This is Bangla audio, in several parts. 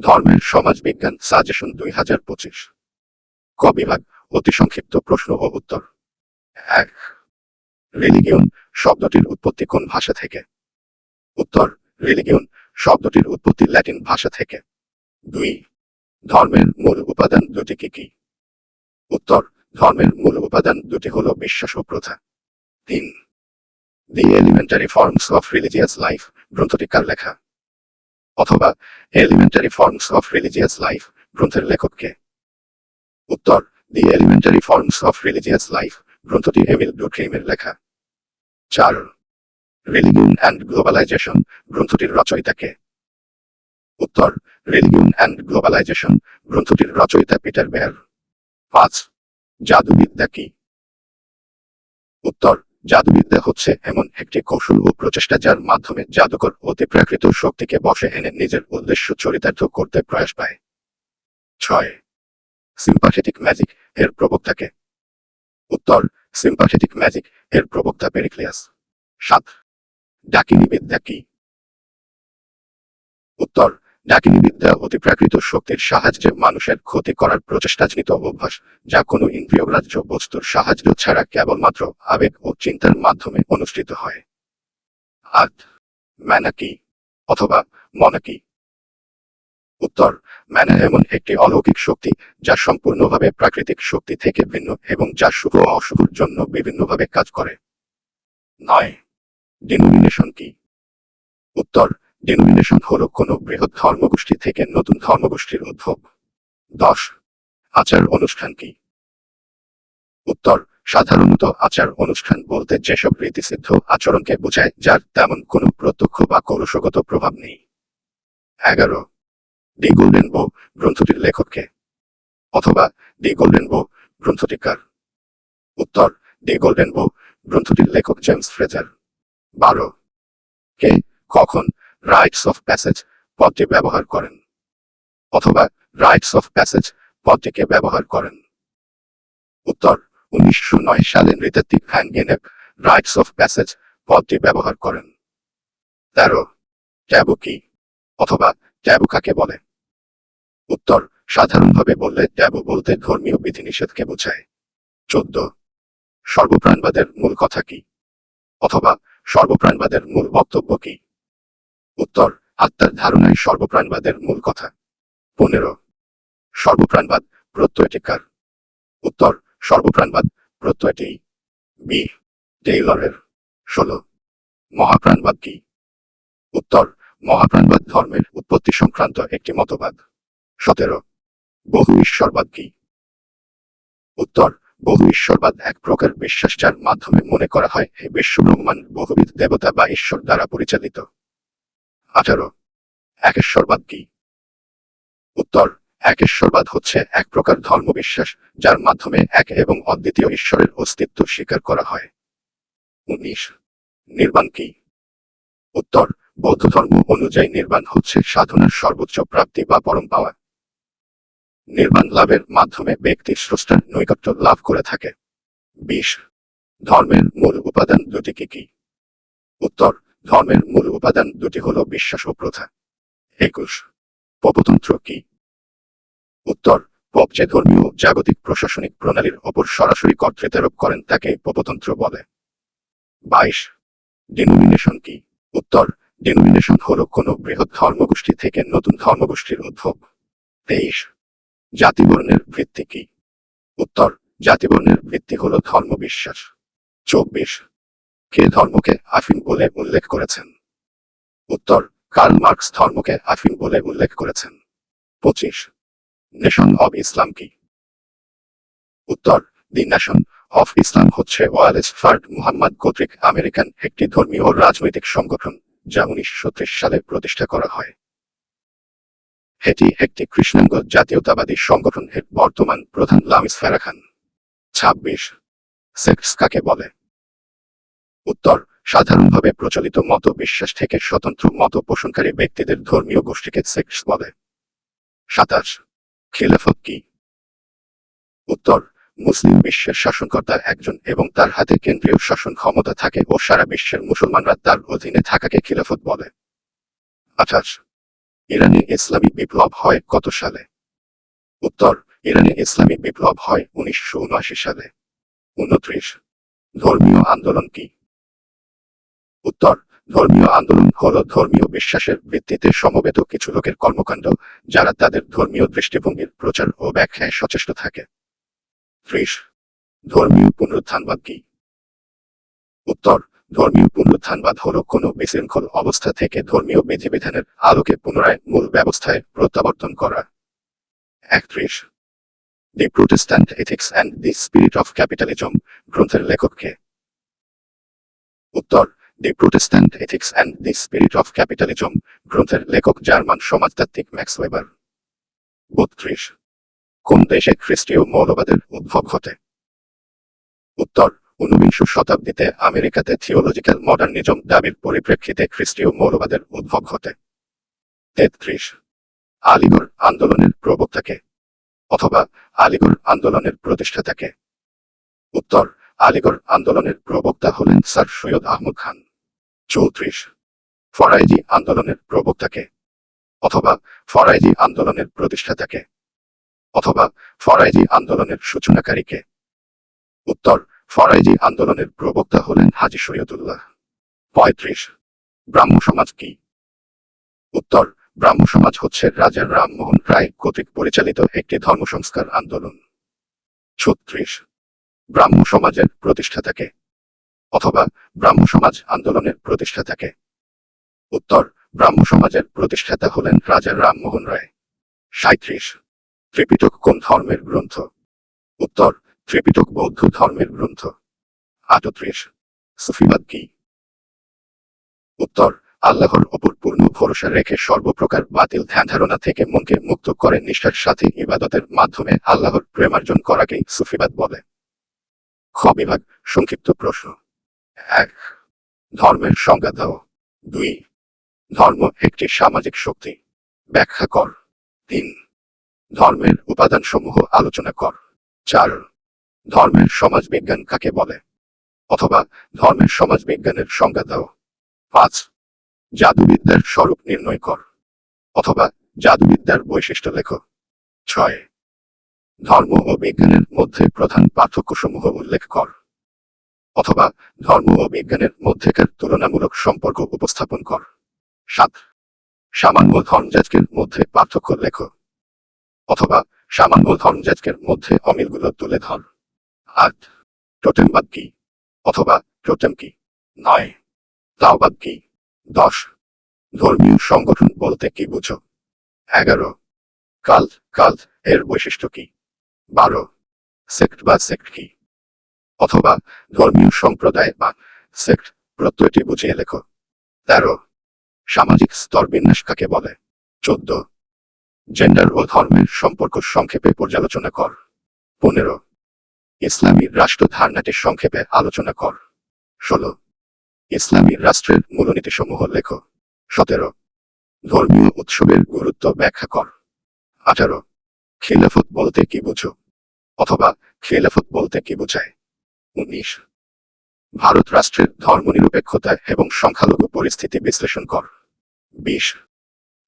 ধর্মের সমাজবিজ্ঞান সাজেশন দুই হাজার পঁচিশ। ক বিভাগ, অতি সংক্ষিপ্ত প্রশ্ন ও উত্তর। এক, রিলিগিয়ন শব্দটির উৎপত্তি কোন ভাষা থেকে? উত্তর, রিলিগিয়ন শব্দটির উৎপত্তি ল্যাটিন ভাষা থেকে। দুই, ধর্মের মূল উপাদান দুটি কি কি? উত্তর, ধর্মের মূল উপাদান দুটি হল বিশ্বাস ও প্রথা। তিন the elementary forms of religious life গ্রন্থটি কার লেখা? অথবা elementary forms of religious life গ্রন্থের লেখককে। উত্তর the elementary forms of religious life গ্রন্থটি এমিল ডুক্রিমের লেখা। চার রিলিগিয়ন অ্যান্ড গ্লোবালাইজেশন গ্রন্থটির রচয়িতাকে। উত্তর রিলিগিয়ন অ্যান্ড গ্লোবালাইজেশন গ্রন্থটির রচয়িতা পিটার বেয়ার পাঁচ, জাদুবিদ্যা কি? উত্তর জাদুবিদ্যা হচ্ছে এমন একটি কৌশল ও প্রচেষ্টা যার মাধ্যমে জাদুকর অতিপ্রাকৃত শক্তিকে বসে এনে নিজের উদ্দেশ্য চরিতার্থ করতে প্রয়াস পায়। ছয় সিম্পাথেটিক ম্যাজিক এর প্রবক্তাকে। উত্তর সিম্পাথেটিক ম্যাজিক এর প্রবক্তা পেরিক্লিয়াস। সাত ডাকিনী বিদ্যা কি? উত্তর ডাকিনী বিদ্যা অতিপ্রাকৃত শক্তির সাহায্যে মানুষের ক্ষতি করার প্রচেষ্টাজনিত অভ্যাস, যা কোনো ইন্দ্রিয়গ্রাহ্য বস্তুর সাহায্য ছাড়া কেবলমাত্র আবেগ ও চিন্তার মাধ্যমে অনুষ্ঠিত হয়। আট ম্যানা কি অথবা মনা কি উত্তর ম্যানা এমন একটি অলৌকিক শক্তি, যা সম্পূর্ণভাবে প্রাকৃতিক শক্তি থেকে ভিন্ন এবং যা শুভ ও অশুভর জন্য বিভিন্নভাবে কাজ করে। নয়, ডিনোমিনেশন কি? উত্তর ডিনোমিনেশন হলো কোনো বৃহৎ ধর্মগোষ্ঠী থেকে নতুন ধর্মগোষ্ঠীর উদ্ভব। দশ, আচার অনুষ্ঠান কি? উত্তর, সাধারণত আচার অনুষ্ঠান বলতে যেসব রীতিসিদ্ধ আচরণকে বোঝায়, যার তেমন কোনো প্রত্যক্ষ বা কৌশগত প্রভাব নেই। এগারো ডি গোল্ডেন বো গ্রন্থটির লেখককে অথবা ডি গোল্ডেন বো গ্রন্থটিকার। উত্তর ডি গোল্ডেন বো গ্রন্থটির লেখক জেমস ফ্রেজার। বারো, কে, কখন রাইটস অফ প্যাসেজ পদটি ব্যবহার করেন, অথবা রাইটস অফ প্যাসেজ পদটিকে ব্যবহার করেন। উত্তর, উনিশশো নয় সালে নৃতাত্ত্বিক van Gennep rites of passage পদটি ব্যবহার করেন। তেরো, ট্যাবু কি, অথবা ট্যাবু কাকে বলে? উত্তর, সাধারণভাবে বললে ট্যাবু বলতে ধর্মীয় বিধিনিষেধকে বোঝায়। চোদ্দ, সর্বপ্রাণবাদের মূল কথা কি, অথবা সর্বপ্রাণবাদের মূল বক্তব্য কি? উত্তর, আত্মার ধারণায় সর্বপ্রাণবাদের মূল কথা। পনেরো, সর্বপ্রাণবাদ প্রত্যয়টিকার। উত্তর, সর্বপ্রাণবাদ প্রত্যয়টি বি, টেইলরের। ষোলো, মহাপ্রাণবাদ কি? উত্তর, মহাপ্রাণবাদ ধর্মের উৎপত্তি সংক্রান্ত একটি মতবাদ। সতেরো, বহু ঈশ্বরবাদ কি? উত্তর, বহু ঈশ্বরবাদ এক প্রকার বিশ্বাস যার মাধ্যমে মনে করা হয় এই বিশ্ব ব্রহ্মাণ্ড বহুবিধ দেবতা বা ঈশ্বর দ্বারা পরিচালিত। আঠারো একেশ্বরবাদ উত্তর, একেশ্বরবাদ হচ্ছে এক প্রকার ধর্মবিশ্বাস যার মাধ্যমে এক এবং অদ্বিতীয় ঈশ্বরের অস্তিত্ব স্বীকার করা হয়। উনিশ, নির্বাণ কি? উত্তর, বৌদ্ধ ধর্ম অনুযায়ী নির্বাণ হচ্ছে সাধনার সর্বোচ্চ প্রাপ্তি বা পরম পাওয়া। নির্বাণ লাভের মাধ্যমে ব্যক্তি স্রষ্টার নৈকট্য লাভ করে থাকে। বিশ, ধর্মের মূল উপাদান দুটি কি কি? উত্তর ধর্মের মূল উপাদান দুটি হল বিশ্বাস ও প্রথা। একুশ, পপতন্ত্র কি? উত্তর, পপ যে ধর্মীয় জাগতিক প্রশাসনিক প্রণালীর ওপর সরাসরি কর্তৃত্বারোপ করেন তাকে পপতন্ত্র বলে। বাইশ ডিনোমিনেশন কি? উত্তর ডিনোমিনেশন হল কোনো বৃহৎ ধর্মগোষ্ঠী থেকে নতুন ধর্মগোষ্ঠীর উদ্ভব। তেইশ, জাতিবর্ণের ভিত্তি কি? উত্তর, জাতিবর্ণের ভিত্তি হল ধর্মবিশ্বাস। চব্বিশ কে ধর্মকে আফিন বলে উল্লেখ করেছেন? উত্তর, কার্ল মার্কস ধর্মকে আফিন বলে উল্লেখ করেছেন। পঁচিশ, নেশন অব ইসলাম কি? উত্তর, দি নেশন অফ ইসলাম হচ্ছে ওয়ালেস ফার্ড মুহাম্মদ কর্তৃক আমেরিকান একটি ধর্মীয় রাজনৈতিক সংগঠন, যা উনিশশো ত্রিশ সালে প্রতিষ্ঠা করা হয়। এটি একটি কৃষ্ণাঙ্গ জাতীয়তাবাদী সংগঠন এর বর্তমান প্রধান লামিস ফেরাখান। ছাব্বিশ সেক্স কাকে বলে? উত্তর, সাধারণভাবে প্রচলিত মত বিশ্বাস থেকে স্বতন্ত্র মত পোষণকারী ব্যক্তিদের ধর্মীয় গোষ্ঠীকে সেক্স বলে। সাতাশ, খিলাফত কি? উত্তর, মুসলিম বিশ্বের শাসনকর্তা একজন এবং তার হাতে কেন্দ্রীয় শাসন ক্ষমতা থাকে ও সারা বিশ্বের মুসলমানরা তার অধীনে থাকাকে খিলাফত বলে। আঠাশ, ইরানে ইসলামী বিপ্লব হয় কত সালে? উত্তর, ইরানে ইসলামী বিপ্লব হয় উনিশশো উনআশি সালে। উনত্রিশ, ধর্মীয় আন্দোলন কি? উত্তর, ধর্মীয় আন্দোলন হল ধর্মীয় বিশ্বাসের ভিত্তিতে সমবেত কিছু লোকের কর্মকাণ্ড, যারা তাদের ধর্মীয় দৃষ্টিভঙ্গির প্রচার ও ব্যাখ্যায় সচেষ্ট থাকে। ত্রিশ, ধর্মীয় পুনরুত্থানবাদ কি? উত্তর, ধর্মীয় পুনরুত্থানবাদ হল কোনো বিশৃঙ্খল অবস্থা থেকে ধর্মীয় বিধিবিধানের আলোকে পুনরায় মূল ব্যবস্থায় প্রত্যাবর্তন করা। একত্রিশ, the Protestant ethics and the spirit of capitalism, গ্রন্থের লেখককে উত্তর the Protestant ethics and the spirit of capitalism গ্রন্থের লেখক জার্মান সমাজতাত্ত্বিক ম্যাক্স ওয়েবার। বত্রিশ। কোন দেশে খ্রিস্টীয় মৌলবাদের উদ্ভব ঘটে? উত্তর। ঊনবিংশ শতাব্দীতে আমেরিকাতে থিওলজিক্যাল মডার্নিজম দাবির পরিপ্রেক্ষিতে খ্রিস্টীয় মৌলবাদের উদ্ভব ঘটে। তেত্রিশ। আলিগড় আন্দোলনের প্রবক্তাকে অথবা আলিগড় আন্দোলনের প্রতিষ্ঠাতাকে উত্তর। আলিগড় আন্দোলনের প্রবক্তা হলেন স্যার সৈয়দ আহমদ খান। চৌত্রিশ। ফরাইজি আন্দোলনের প্রবক্তাকে অথবা ফরাইজি আন্দোলনের প্রতিষ্ঠাতাকে অথবা ফরাইজি আন্দোলনের সূচনাকারীকে। উত্তর, ফরাইজি আন্দোলনের প্রবক্তা হলেন হাজি সৈয়দুল্লাহ পঁয়ত্রিশ, ব্রাহ্ম সমাজ কি? উত্তর, ব্রাহ্ম সমাজ হচ্ছে রাজা রামমোহন রায় কর্তৃক পরিচালিত একটি ধর্ম সংস্কার আন্দোলন। ছত্রিশ, ব্রাহ্ম সমাজের প্রতিষ্ঠাতাকে অথবা ব্রাহ্ম সমাজ আন্দোলনের প্রতিষ্ঠাতাকে উত্তর, ব্রাহ্ম সমাজের প্রতিষ্ঠাতা হলেন রাজা রামমোহন রায়। সাঁত্রিশ ত্রিপিটক কোন ধর্মের গ্রন্থ? উত্তর, ত্রিপিটক বৌদ্ধ ধর্মের গ্রন্থ। আটত্রিশ, সুফিবাদ কি? উত্তর, আল্লাহর ওপর পূর্ণ ভরসা রেখে সর্বপ্রকার বাতিল ধ্যান ধারণা থেকে মনকে মুক্ত করে নিষ্ঠার সাথে ইবাদতের মাধ্যমে আল্লাহর প্রেমার্জন করাকেই সুফিবাদ বলে। খ বিভাগ, সংক্ষিপ্ত প্রশ্ন। এক, ধর্মের সংজ্ঞা দাও। দুই, ধর্ম একটি সামাজিক শক্তি। ব্যাখ্যা কর। তিন, ধর্মের উপাদানসমূহ আলোচনা কর। চার, ধর্মের সমাজ বিজ্ঞান কাকে বলে? অথবা ধর্মের সমাজ বিজ্ঞানের সংজ্ঞা দাও। পাঁচ, জাদুবিদ্যার স্বরূপ নির্ণয় কর। অথবা জাদুবিদ্যার বৈশিষ্ট্য লেখ। ছয়, ধর্ম ও বিজ্ঞানের মধ্যে প্রধান পার্থক্যসমূহ উল্লেখ কর। অথবা ধর্ম ও বিজ্ঞানের মধ্যেকার তুলনামূলক সম্পর্ক উপস্থাপন কর। সাত, সামান্য ধর্মযাজকের মধ্যে পার্থক্য লেখ। অথবা সামান্য ধর্মযাজকের মধ্যে অমিলগুলো তুলে ধর। আট টোটেমবাদ কি? অথবা টোটেম কি? নয় তাওবাদ কি? দশ, ধর্মীয় সংগঠন বলতে কি বুঝো? এগারো, কাল কাল এর বৈশিষ্ট্য কি? বারো, সেক্ট বা সেক্ট কি? অথবা ধর্মীয় সম্প্রদায় বা সেক্ট প্রত্যয়টি বুঝিয়ে লেখো। তেরো, সামাজিক স্তর বিন্যাস কাকে বলে? চোদ্দ জেন্ডার ও ধর্মের সম্পর্ক সংক্ষেপে পর্যালোচনা কর। পনেরো, ইসলামী রাষ্ট্র ধারণাটি সংক্ষেপে আলোচনা কর। ষোলো, ইসলামী রাষ্ট্রের মূলনীতিসমূহ লেখ। সতেরো, ধর্মীয় উৎসবের গুরুত্ব ব্যাখ্যা কর। আঠারো, খিলাফত বলতে কি বুঝো? অথবা খিলাফত বলতে কি বোঝায়? উনিশ। ভারত রাষ্ট্রের ধর্মনিরপেক্ষতা এবং সংখ্যালঘু পরিস্থিতি বিশ্লেষণ কর। বিশ।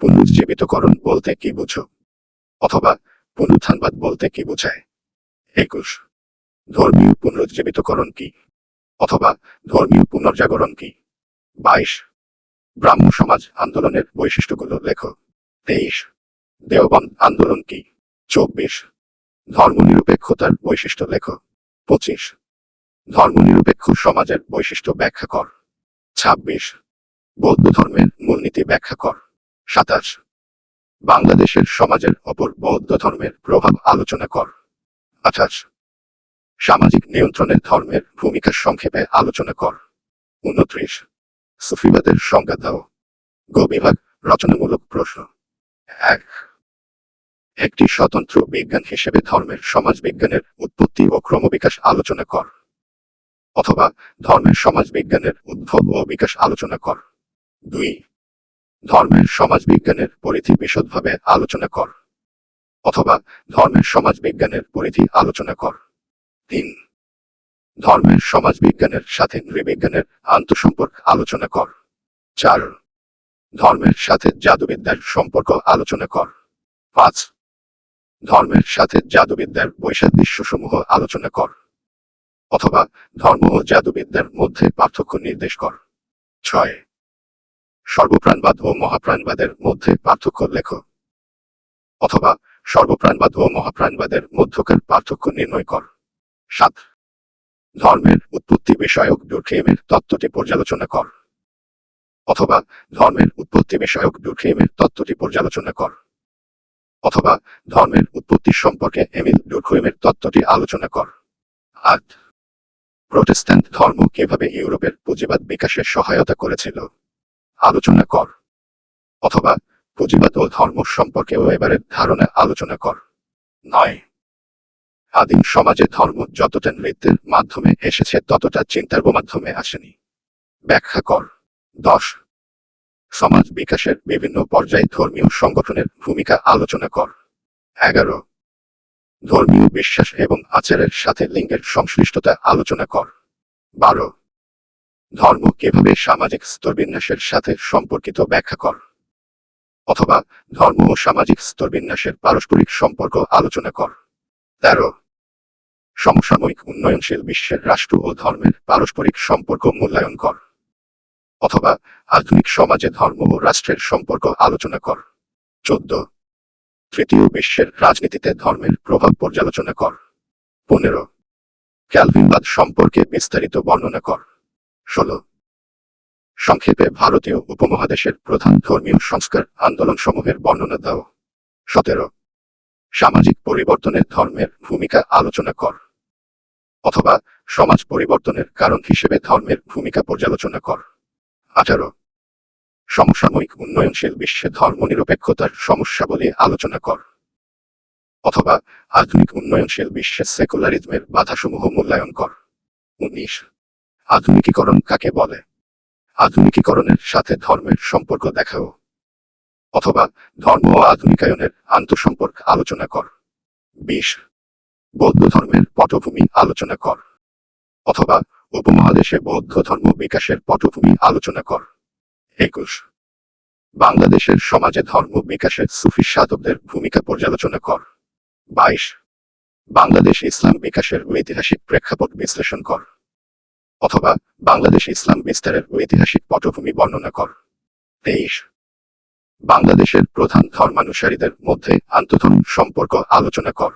পুনরুজ্জীবিতকরণ বলতে কি বুঝো? অথবা পুনরুত্থানবাদ বলতে কি বোঝায়? একুশ। ধর্মীয় পুনরুজ্জীবিতকরণ কি? অথবা ধর্মীয় পুনর্জাগরণ কি? বাইশ। ব্রাহ্ম সমাজ আন্দোলনের বৈশিষ্ট্যগুলো লেখ। তেইশ। দেওবন্দ আন্দোলন কি? চব্বিশ। ধর্মনিরপেক্ষতার বৈশিষ্ট্য লেখ। পঁচিশ। ধর্মনিরপেক্ষ সমাজের বৈশিষ্ট্য ব্যাখ্যা কর। ছাব্বিশ। বৌদ্ধ ধর্মের মূলনীতি ব্যাখ্যা কর। সাতাশ। বাংলাদেশের সমাজের ওপর বৌদ্ধ ধর্মের প্রভাব আলোচনা কর। আঠাশ। সামাজিক নিয়ন্ত্রণের ধর্মের ভূমিকা সংক্ষেপে আলোচনা কর। উনত্রিশ। সুফিবাদের সংজ্ঞা দাও। গ রচনামূলক প্রশ্ন। এক। একটি স্বতন্ত্র বিজ্ঞান হিসেবে ধর্মের সমাজ বিজ্ঞানের উৎপত্তি ও ক্রমবিকাশ আলোচনা কর। অথবা ধর্মের সমাজ বিজ্ঞানের উদ্ভব ও বিকাশ আলোচনা কর। দুই ধর্মের সমাজ বিজ্ঞানের পরিধি বিশদভাবে আলোচনা কর। অথবা ধর্মের সমাজ বিজ্ঞানের পরিধি আলোচনা কর। তিন ধর্মের সমাজ বিজ্ঞানের সাথে নৃবিজ্ঞানের আন্তঃসম্পর্ক আলোচনা কর। চার, ধর্মের সাথে জাদুবিদ্যার সম্পর্ক আলোচনা কর। পাঁচ, ধর্মের সাথে জাদুবিদ্যার বৈসাদৃশ্যসমূহ আলোচনা কর। অথবা ধর্ম ও জাদুবিদ্যার মধ্যে পার্থক্য নির্দেশ কর। ছয়। সর্বপ্রাণবাদ ও মহাপ্রাণবাদের মধ্যে পার্থক্য লেখ। অথবা সর্বপ্রাণবাদ ও মহাপ্রাণবাদের মধ্যকার পার্থক্য নির্ণয় কর। সাত। ধর্মের উৎপত্তি বিষয়ক দুর্খেমের তত্ত্বটি পর্যালোচনা কর। অথবা ধর্মের উৎপত্তি বিষয়ক দুর্খেমের তত্ত্বটি পর্যালোচনা কর। অথবা ধর্মের উৎপত্তি সম্পর্কে এমিল দুর্খেমের তত্ত্বটি আলোচনা কর। আট। প্রোটেস্ট্যান্ট ধর্ম কীভাবে ইউরোপের পুঁজিবাদ বিকাশে সহায়তা করেছিল? আলোচনা কর। অথবা পুঁজিবাদ ও ধর্ম সম্পর্কেও এবারের ধারণা আলোচনা কর। নয়। আদিম সমাজে ধর্ম যতটা নৃত্যের মাধ্যমে এসেছে, ততটা চিন্তার মাধ্যমে আসেনি। ব্যাখ্যা কর। দশ। সমাজ বিকাশের বিভিন্ন পর্যায়ে ধর্মীয় সংগঠনের ভূমিকা আলোচনা কর। এগারো। ধর্মীয় বিশ্বাস এবং আচারের সাথে লিঙ্গের সংশ্লিষ্টতা আলোচনা কর। বারো। ধর্ম কীভাবে সামাজিক স্তরবিন্যাসের সাথে সম্পর্কিত ব্যাখ্যা কর। অথবা ধর্ম ও সামাজিক স্তরবিন্যাসের পারস্পরিক সম্পর্ক আলোচনা কর। তেরো। সমসাময়িক উন্নয়নশীল বিশ্বের রাষ্ট্র ও ধর্মের পারস্পরিক সম্পর্ক মূল্যায়ন কর। অথবা আধুনিক সমাজে ধর্ম ও রাষ্ট্রের সম্পর্ক আলোচনা কর। চোদ্দ। তৃতীয় বিশ্বের রাজনীতিতে ধর্মের প্রভাব পর্যালোচনা কর। পনেরো, ক্যালভিনবাদ সম্পর্কে বিস্তারিত বর্ণনা কর। ষোলো, সংক্ষেপে ভারতীয় উপমহাদেশের প্রধান ধর্মীয় সংস্কার আন্দোলন সমূহের বর্ণনা দাও। সতেরো, সামাজিক পরিবর্তনের ধর্মের ভূমিকা আলোচনা কর। অথবা সমাজ পরিবর্তনের কারণ হিসেবে ধর্মের ভূমিকা পর্যালোচনা কর। আঠারো সমসাময়িক উন্নয়নশীল বিশ্বে ধর্মনিরপেক্ষতার সমস্যাবলী আলোচনা কর। অথবা আধুনিক উন্নয়নশীল বিশ্বে সেকুলারিজমের বাধাসমূহ মূল্যায়ন কর। উনিশ। আধুনিকীকরণ কাকে বলে? আধুনিকীকরণের সাথে ধর্মের সম্পর্ক দেখাও। অথবা ধর্ম ও আধুনিকায়নের আন্তঃসম্পর্ক আলোচনা কর। বিশ। বৌদ্ধ ধর্মের পটভূমি আলোচনা কর। অথবা উপমহাদেশে বৌদ্ধ ধর্ম বিকাশের পটভূমি আলোচনা কর। একুশ। বাংলাদেশের সমাজে ধর্ম বিকাশে সুফি সাধকদের ভূমিকা পর্যালোচনা কর। বাইশ। বাংলাদেশ ইসলাম বিকাশের ঐতিহাসিক প্রেক্ষাপট বিশ্লেষণ কর। অথবা বাংলাদেশ ইসলাম বিস্তারের ঐতিহাসিক পটভূমি বর্ণনা কর। তেইশ। বাংলাদেশের প্রধান ধর্মানুসারীদের মধ্যে আন্তধর্ম সম্পর্ক আলোচনা কর।